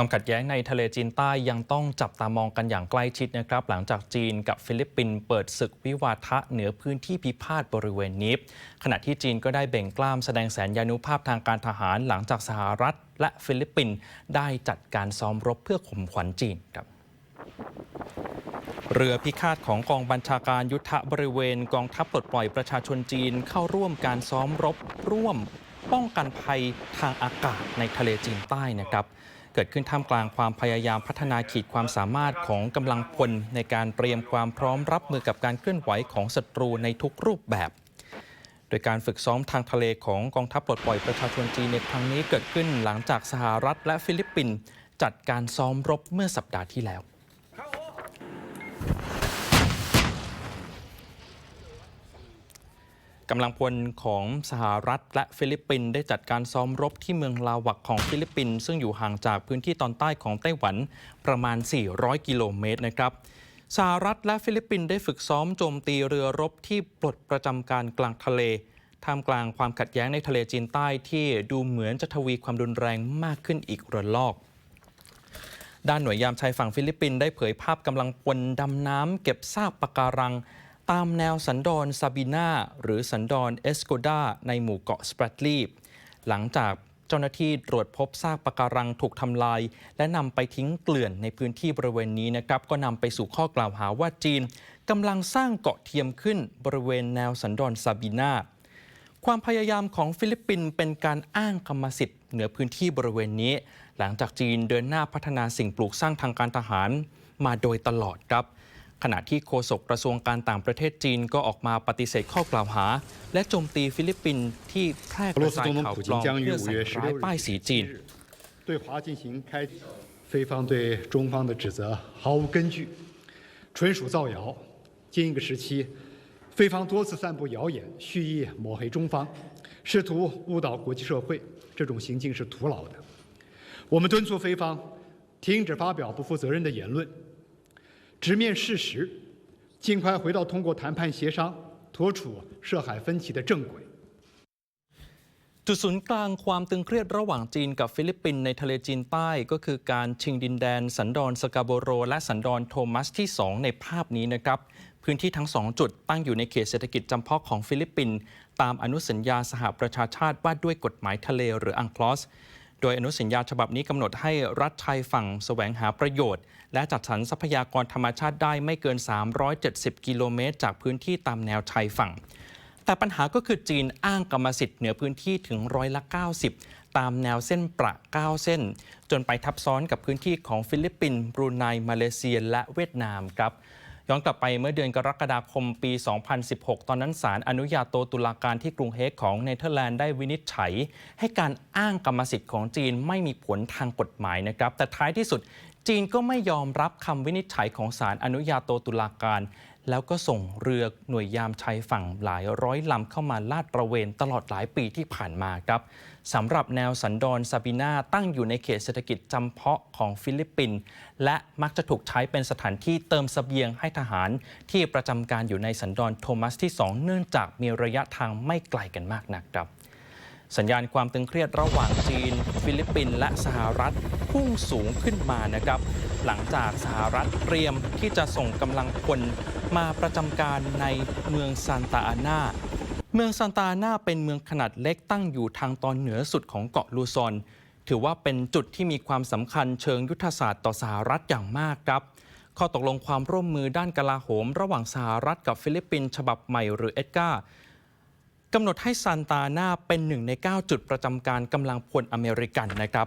ความขัดแย้งในทะเลจีนใต้ยังต้องจับตามองกันอย่างใกล้ชิดนะครับ หลังจากจีนกับฟิลิปปินส์เปิดศึกวิวาทะเหนือพื้นที่พิพาทบริเวณนี้ ขณะที่จีนก็ได้เบ่งกล้ามแสดงแสนยานุภาพทางการทหารหลังจากสหรัฐ และฟิลิปปินส์ได้จัดการซ้อมรบเพื่อข่มขวัญจีนครับเรือพิฆาตของกองบัญชาการยุทธบริเวณกองทัพปลดปล่อยประชาชนจีนเข้าร่วมการซ้อมรบร่วม ป้องกันภัยทางอากาศในทะเลจีนใต้นะครับ เกิดขึ้นท่ามกลางความพยายามพัฒนาขีดความสามารถของกำลังพลในการเตรียมความพร้อมรับมือกับการเคลื่อนไหวของศัตรูในทุกรูปแบบ โดยการฝึกซ้อมทางทะเลของกองทัพปลดปล่อยประชาชนจีนในครั้งนี้เกิดขึ้นหลังจากสหรัฐและฟิลิปปินส์จัดการซ้อมรบเมื่อสัปดาห์ที่แล้ว กำลังพลของสหรัฐและฟิลิปปินส์ได้จัดการซ้อมรบที่เมืองลาวักของฟิลิปปินส์ซึ่งอยู่ห่างจากพื้นที่ตอนใต้ของไต้หวันประมาณ 400 กิโลเมตรนะครับสหรัฐและฟิลิปปินส์ได้ฝึกซ้อมโจมตีเรือรบที่ปลดประจำการกลางทะเลท่ามกลางความขัดแย้งในทะเลจีนใต้ที่ดูเหมือนจะทวีความรุนแรงมากขึ้นอีกระลอกด้านหน่วยยามชายฝั่งฟิลิปปินส์ได้เผยภาพกำลังพลดำน้ำเก็บซากปะการัง ตามแนวสันดอนซาบินาหรือสันดอนเอสโกดาในหมู่เกาะสเปรตลีหลังจากเจ้าหน้าที่ตรวจพบซากปะการังถูกทำลาย และนำไปทิ้งเกลื่อนในพื้นที่บริเวณนี้นะครับก็นำไปสู่ข้อกล่าวหาว่าจีนกำลังสร้างเกาะเทียมขึ้นบริเวณแนวสันดอนซาบินาความพยายามของฟิลิปปินส์เป็นการอ้างกรรมสิทธิ์เหนือพื้นที่บริเวณนี้ หลังจากจีนเดินหน้าพัฒนาสิ่งปลูกสร้างทางการทหารมาโดยตลอดครับ ขณะที่โฆษกกระทรวงการต่างประเทศจีนก็ออกมาปฏิเสธข้อกล่าวหา และโจมตีฟิลิปปินส์ที่แพร่กระจายข่าวปลอมเพื่อใส่ร้ายป้ายสีจีน 对华进行开展，菲方对中方的指责毫无根据，纯属造谣。近一个时期，菲方多次散布谣言，蓄意抹黑中方，试图误导国际社会，这种行径是徒劳的。我们敦促菲方停止发表不负责任的言论， 直面事实，尽快回到通过谈判协商妥处涉海分歧的正轨。 จุดศูนย์กลางความตึงเครียดระหว่างจีนกับฟิลิปปินส์ในทะเลจีนใต้ก็คือการชิงดินแดนสันดอนสกาโบโร และสันดอนโทมัสที่ 2 ในภาพนี้นะครับ พื้นที่ทั้ง 2 จุดตั้งอยู่ในเขตเศรษฐกิจจำเพาะของฟิลิปปินส์ตามอนุสัญญาสหประชาชาติว่าด้วยกฎหมายทะเลหรืออังคลอส โดยอนุสัญญาฉบับนี้กำหนดให้รัฐชายฝั่งแสวงหาประโยชน์ และจัดสรรทรัพยากรธรรมชาติได้ไม่เกิน 370 กิโลเมตร จากพื้นที่ตามแนวชายฝั่ง แต่ปัญหาก็คือจีนอ้างกรรมสิทธิ์เหนือพื้นที่ถึงร้อยละ 90 ตามแนวเส้นประ 9 เส้น จนไปทับซ้อนกับพื้นที่ของฟิลิปปินส์บรูไนมาเลเซีย และเวียดนามครับ ย้อนกลับไปเมื่อเดือนกรกฎาคมปี 2016 ตอนนั้นศาลอนุญาโตตุลาการที่กรุงเฮกของเนเธอร์แลนด์ได้วินิจฉัย ให้การอ้างกรรมสิทธิ์ของจีนไม่มีผลทางกฎหมายนะครับ แต่ท้ายที่สุดจีนก็ไม่ยอมรับคำวินิจฉัยของศาลอนุญาโตตุลาการ แล้วก็ส่งเรือหน่วยยามชายฝั่งหลายร้อยลำเข้ามาลาดตระเวนตลอดหลายปีที่ผ่านมาครับสำหรับแนวสันดอนซาบินาตั้งอยู่ในเขตเศรษฐกิจจำเพาะของฟิลิปปินส์และมักจะถูกใช้เป็นสถานที่เติมเสบียงให้ทหาร ที่ประจำการอยู่ในสันดอนโทมัสที่ 2 เนื่องจากมีระยะทางไม่ไกลกันมากนักครับสัญญาณความตึงเครียดระหว่างจีน ฟิลิปปินส์และสหรัฐ พุ่งสูงขึ้นมานะครับ หลังจากสหรัฐเตรียมที่จะส่งกำลังพลมาประจำการในเมืองซานตาอานาเมืองซานตาอานาเป็นเมืองขนาดเล็กตั้งอยู่ทางตอนเหนือสุดของเกาะลูซอน ถือว่าเป็นจุดที่มีความสำคัญเชิงยุทธศาสตร์ต่อสหรัฐอย่างมากครับข้อตกลงความร่วมมือด้านกลาโหม ระหว่างสหรัฐกับฟิลิปปินส์ฉบับใหม่หรือเอ็ดการ์กำหนดให้ซานตานาเป็นหนึ่งใน 9 จุดประจำการกำลังพลอเมริกันนะครับ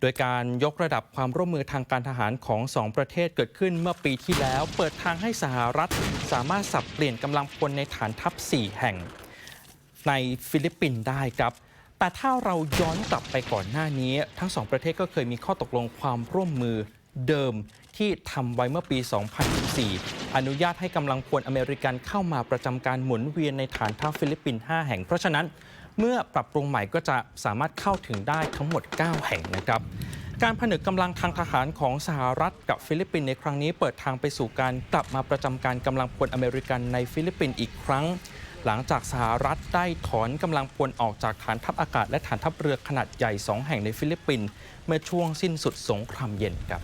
โดยการยกระดับความร่วมมือทางการทหารของ 2 ประเทศเกิดขึ้นเมื่อปีที่แล้ว เปิดทางให้สหรัฐ สามารถสับเปลี่ยนกำลังพลในฐานทัพ 4 แห่ง ในฟิลิปปินส์ได้ครับ แต่ถ้าเราย้อนกลับไปก่อนหน้านี้ ทั้งสองประเทศก็เคยมีข้อตกลงความร่วมมือเดิมที่ทำไว้เมื่อปี 2014 อนุญาตให้กำลังพลอเมริกันเข้ามาประจำการหมุนเวียนในฐานทัพฟิลิปปินส์ 5 แห่ง เพราะฉะนั้น เมื่อปรับปรุงใหม่ก็จะสามารถเข้าถึงได้ทั้งหมด 9 แห่งนะครับ การผนึกกำลังทางทหารของสหรัฐกับฟิลิปปินส์ในครั้งนี้เปิดทางไปสู่การกลับมาประจำการกำลังพลอเมริกันในฟิลิปปินส์อีกครั้ง หลังจากสหรัฐได้ถอนกำลังพลออกจากฐานทัพอากาศและฐานทัพเรือขนาดใหญ่ 2 แห่งในฟิลิปปินส์เมื่อช่วงสิ้นสุดสงครามเย็นครับ